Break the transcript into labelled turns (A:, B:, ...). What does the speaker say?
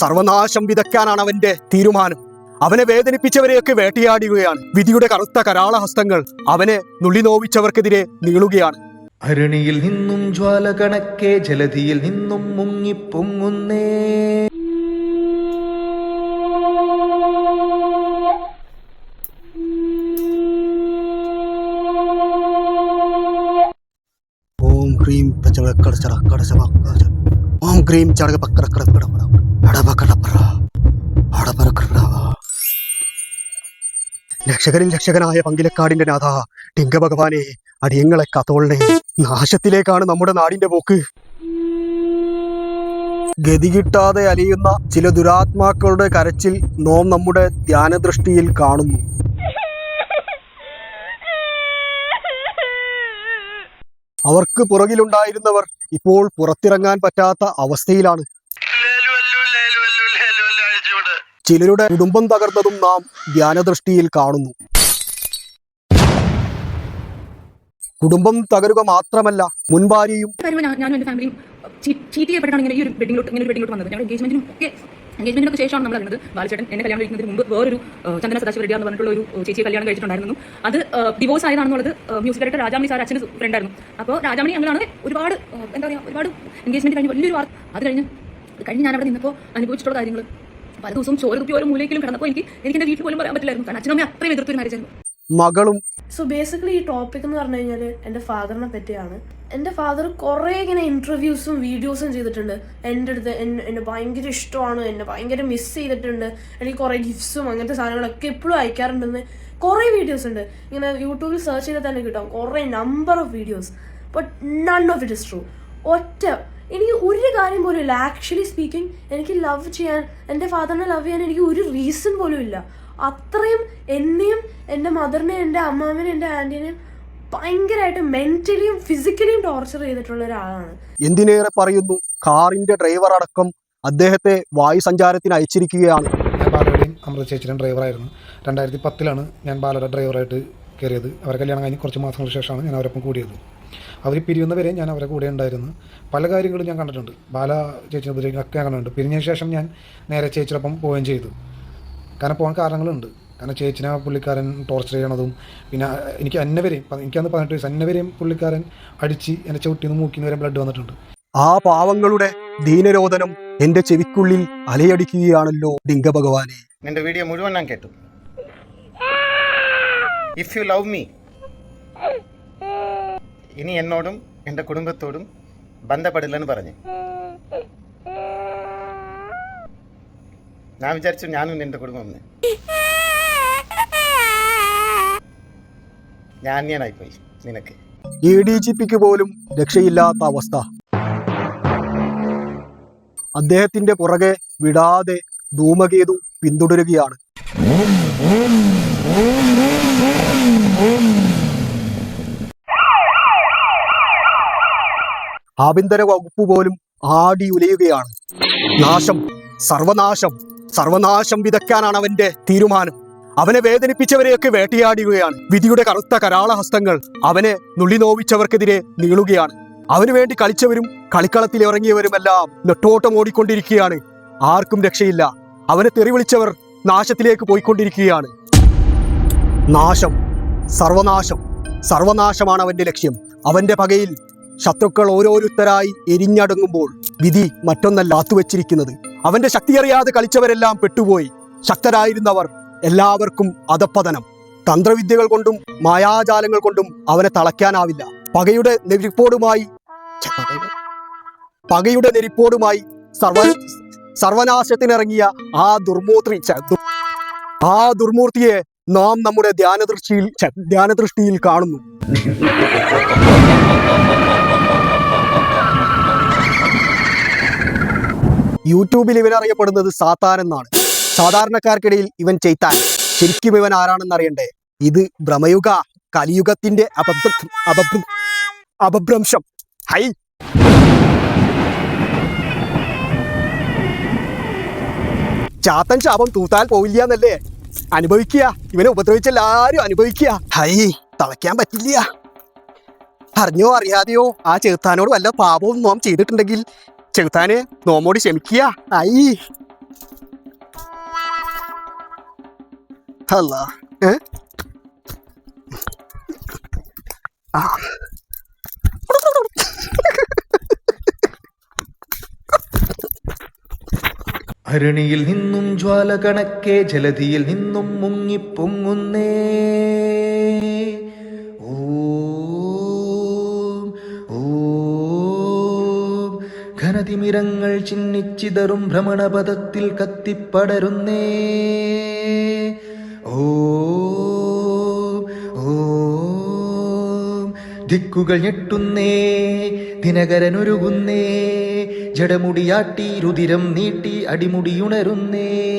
A: സർവനാശം വിതയ്ക്കാനാണ് അവന്റെ തീരുമാനം. അവനെ വേദനിപ്പിച്ചവരെയൊക്കെ വേട്ടയാടുകയാണ്. വിധിയുടെ കറുത്ത കരാളഹസ്തങ്ങൾ അവനെ നുള്ളി നോവിച്ചവർക്കെതിരെ നീളുകയാണ്.
B: അരണിയിൽ നിന്നും ജ്വാല കണക്കെ ജലധിയിൽ നിന്നും മുങ്ങിപ്പൊങ്ങുന്നേ.
A: ഓം ക്രീം പച്ചള കടച്ചറ കടച്ചവ കടച്ച. ഓം ക്രീം ചടക. രക്ഷകരിൽ രക്ഷകനായ പങ്കിലക്കാടിന്റെ നാഥ ടിങ്ക ഭഗവാനെ അടിയങ്ങളെ കത്തോളനെ നാശത്തിലേക്കാണ് നമ്മുടെ നാടിന്റെ പോക്ക്. ഗതി കിട്ടാതെ അലിയുന്ന ചില ദുരാത്മാക്കളുടെ കരച്ചിൽ നോം നമ്മുടെ ധ്യാനദൃഷ്ടിയിൽ കാണുന്നു. അവർക്ക് പുറകിലുണ്ടായിരുന്നവർ ഇപ്പോൾ പുറത്തിറങ്ങാൻ പറ്റാത്ത അവസ്ഥയിലാണ്. ചിലരുടെ കുടുംബം തകർന്നതും നാം ധ്യാനദൃഷ്ടിയിൽ കാണുന്നു. കുടുംബം തകരുക മാത്രമല്ല മുൻഭാര്യയും
C: ഞാനും ഫാമിലിയും ഇങ്ങനെ ഒരു ഇങ്ങനെ ഒരു വന്നത്. ഞങ്ങളുടെ എൻഗേജ്മെന്റിനൊക്കെ ശേഷമാണ് നമ്മൾ അറിയുന്നത് ബാലചേട്ടൻ എന്നെ കല്യാണം കഴിക്കുന്നതിന് മുമ്പ് വേറൊരു ചന്ദന സദാശിവ റെഡ്ഡി എന്ന് പറഞ്ഞിട്ടുള്ള ഒരു ചേച്ചി കല്യാണം കഴിച്ചിട്ടുണ്ടായിരുന്നു. അത് ഡിവോഴ്സ് ആയതാണെന്നുള്ളത് മ്യൂസിക് ഡയറക്ടർ രാജാമണി സാർ അച്ഛന് ഫ്രണ്ടായിരുന്നു അപ്പോൾ രാജാമണി അങ്ങനെയാണ് ഒരുപാട് എന്താ പറയുക ഒരുപാട് എൻഗേജ്മെന്റ് കഴിഞ്ഞ് വലിയൊരു വാർത്ത അത് കഴിഞ്ഞ് കഴിഞ്ഞ് ഞാൻ അവിടെ നിന്നപ്പോൾ അനുഭവിച്ചിട്ടുള്ള കാര്യങ്ങൾ പല ദിവസവും ചോര തുപ്പി ഓരോ മൂലയിലും കിടന്നപ്പോൾ എനിക്ക് എനിക്ക് എന്റെ വീട്ടിൽ പോലും പറയാൻ പറ്റില്ലായിരുന്നു. കാരണം അച്ഛനമ്മ അത്രയും എതിർത്തൊരു മാരേജ്
A: മകളും
D: സോ ബേസിക്കലി ഈ ടോപ്പിക് എന്ന് പറഞ്ഞു കഴിഞ്ഞാൽ എന്റെ ഫാദറിനെ പറ്റിയാണ്. എന്റെ ഫാദർ കുറേ ഇങ്ങനെ ഇന്റർവ്യൂസും വീഡിയോസും ചെയ്തിട്ടുണ്ട്. എന്റെ അടുത്ത് എന്നെ ഭയങ്കര ഇഷ്ടമാണ്. എന്നെ ഭയങ്കര മിസ് ചെയ്തിട്ടുണ്ട്. എനിക്ക് കുറേ ഗിഫ്റ്റ്സും അങ്ങനത്തെ സാധനങ്ങളൊക്കെ എപ്പോഴും അയക്കാറുണ്ടെന്ന് കുറേ വീഡിയോസ് ഉണ്ട്. ഇങ്ങനെ യൂട്യൂബിൽ സെർച്ച് ചെയ്താൽ തന്നെ കിട്ടും. കുറേ number of videos but none of it is true ഒറ്റ എനിക്ക് ഒരു കാര്യം പോലും ഇല്ല. ആക്ച്വലി സ്പീക്കിംഗ് എനിക്ക് ലവ് ചെയ്യാൻ എന്റെ ഫാദറിനെ ലവ് ചെയ്യാൻ എനിക്ക് ഒരു റീസൺ പോലും ഇല്ല. അത്രയും എന്നെയും എന്റെ മദറിനെയും എന്റെ അമ്മാവിനെയും എന്റെ ആന്റീനെയും ഭയങ്കരമായിട്ട് മെന്റലിയും ഫിസിക്കലിയും ടോർച്ചർ ചെയ്തിട്ടുള്ള ഒരാളാണ്.
A: എന്തിനേറെ പറയുന്നു? കാറിന്റെ ഡ്രൈവർ അടക്കം അദ്ദേഹത്തെ വായു സഞ്ചാരത്തിന് അയച്ചിരിക്കുകയാണ്.
E: ഞാൻ ബാലയുടെയും അമൃത ചേച്ചിയുടെയും ഡ്രൈവറായിരുന്നു രണ്ടായിരത്തി പത്തിലാണ് ഞാൻ ബാലയുടെ ഡ്രൈവറായിട്ട് കയറിയത്. അവരെ കല്യാണം കഴിഞ്ഞ് കുറച്ച് മാസങ്ങൾക്ക് ശേഷമാണ് ഞാൻ അവരൊപ്പം കൂടിയത്. അവർ പിരിയുന്നവരെ ഞാൻ അവരെ കൂടെ ഉണ്ടായിരുന്നു. പല കാര്യങ്ങളും ഞാൻ കണ്ടിട്ടുണ്ട്. ബാല ചേച്ചിനെ ഉപദ്രവിക്കുന്നതൊക്കെ ഞാൻ കണ്ടിട്ടുണ്ട്. പിരിഞ്ഞ ശേഷം ഞാൻ നേരെ ചേച്ചിയോടൊപ്പം പോവുകയും ചെയ്തു. കാരണം പോകാൻ കാരണങ്ങളുണ്ട്. കാരണം ചേച്ചിനെ പുള്ളിക്കാരൻ ടോർച്ചർ ചെയ്യണതും പിന്നെ എനിക്ക് അന്നവരെയും എനിക്കന്ന് പതിനെട്ട് വയസ്സ് അന്നവരെയും പുള്ളിക്കാരൻ അടിച്ച് എന്നെ ചവിട്ടിന്ന് മൂക്കിന്ന് വരെ ബ്ലഡ് വന്നിട്ടുണ്ട്.
A: ആ പാവങ്ങളുടെ ദീനരോധനം എന്റെ ചെവിക്കുള്ളിൽ അലയടിക്കുകയാണല്ലോ ഡിങ്ക ഭഗവാനെ
F: നിന്റെ വീഡിയോ മുഴുവൻ ഞാൻ കേട്ടു. ഇഫ് യു ലവ് മീ ഇനി എന്നോടും എന്റെ കുടുംബത്തോടും ബന്ധപ്പെടില്ലെന്ന് പറഞ്ഞു. ഞാൻ വിചാരിച്ചു ഞാനും നിന്റെ കുടുംബം നിന്ന് ഞാൻ പോയി നിനക്ക്.
A: എ ഡി ജി പിക്ക് പോലും രക്ഷയില്ലാത്ത അവസ്ഥ. അദ്ദേഹത്തിന്റെ പുറകെ വിടാതെ ധൂമകേതു പിന്തുടരുകയാണ്. ആഭ്യന്തര വകുപ്പ് പോലും ആടി ഉലയുകയാണ് നാശം സർവനാശം. സർവനാശം വിതയ്ക്കാനാണ് അവന്റെ തീരുമാനം. അവനെ വേദനിപ്പിച്ചവരെയൊക്കെ വേട്ടയാടുകയാണ്. വിധിയുടെ കറുത്ത കരാളഹസ്തങ്ങൾ അവനെ നുള്ളി നോവിച്ചവർക്കെതിരെ നീളുകയാണ്. അവനു വേണ്ടി കളിച്ചവരും കളിക്കളത്തിൽ ഇറങ്ങിയവരുമെല്ലാം നെട്ടോട്ടം ഓടിക്കൊണ്ടിരിക്കുകയാണ്. ആർക്കും രക്ഷയില്ല. അവനെ തെറിവിളിച്ചവർ നാശത്തിലേക്ക് പോയിക്കൊണ്ടിരിക്കുകയാണ്. നാശം സർവനാശം സർവനാശമാണ് അവന്റെ ലക്ഷ്യം. അവന്റെ പകയിൽ ശത്രുക്കൾ ഓരോരുത്തരായി എരിഞ്ഞടങ്ങുമ്പോൾ വിധി മറ്റൊന്നല്ല കാത്തുവച്ചിരിക്കുന്നത് അവന്റെ ശക്തിയറിയാതെ കളിച്ചവരെല്ലാം പെട്ടുപോയി. ശക്തരായിരുന്നവർ എല്ലാവർക്കും അധപ്പതനം തന്ത്രവിദ്യകൾ കൊണ്ടും മായാജാലങ്ങൾ കൊണ്ടും അവനെ തളയ്ക്കാനാവില്ല. പകയുടെ നെരിപ്പോടുമായി പകയുടെ- നെരിപ്പോടുമായി സർവ സർവനാശത്തിനിറങ്ങിയ ആ ദുർമൂർത്തി ആ ദുർമൂർത്തിയെ നാം നമ്മുടെ ധ്യാനദൃഷ്ടിയിൽ ധ്യാനദൃഷ്ടിയിൽ കാണുന്നു. യൂട്യൂബിൽ ഇവൻ അറിയപ്പെടുന്നത് സാത്താൻ എന്നാണ്. സാധാരണക്കാർക്കിടയിൽ ഇവൻ ചെയ്താൽ ശരിക്കും ഇവൻ ആരാണെന്ന് അറിയണ്ടേ? ഇത് ഭ്രമയുഗ കലിയുഗത്തിന്റെ അപഭ്ര അപഭ്ര അപഭ്രംശം. ഹൈ. ചാത്തൻ ശാപം തൂത്താൽ പോവില്ല എന്നല്ലേ? അനുഭവിക്കുക. ഇവനെ ഉപദ്രവിച്ച എല്ലാരും അനുഭവിക്കുക. ഹൈ തളയ്ക്കാൻ പറ്റില്ല. അറിഞ്ഞോ അറിയാതെയോ ആ ചെറുത്താനോട് വല്ല പാപവും നോം ചെയ്തിട്ടുണ്ടെങ്കിൽ ചെകുത്താന് നോമോട് ക്ഷമിക്കുക. ആയി. അല്ല. ആ.
B: ഭരണിയിൽ നിന്നും ജ്വാല കണക്കെ ജലധിയിൽ നിന്നും മുങ്ങിപ്പൊങ്ങുന്നേ ഘനതിമിരങ്ങൾ ചിന്നിച്ചിതറും ഭ്രമണപഥത്തിൽ കത്തിപ്പടരുന്നേ. ഓ ഓം. ദിക്കുകൾ ഞെട്ടുന്നേ ദിനകരനൊരുകുന്നേ. ജടമുടിയാട്ടി രുതിരം നീട്ടി അടിമുടിയുണരുന്നേ.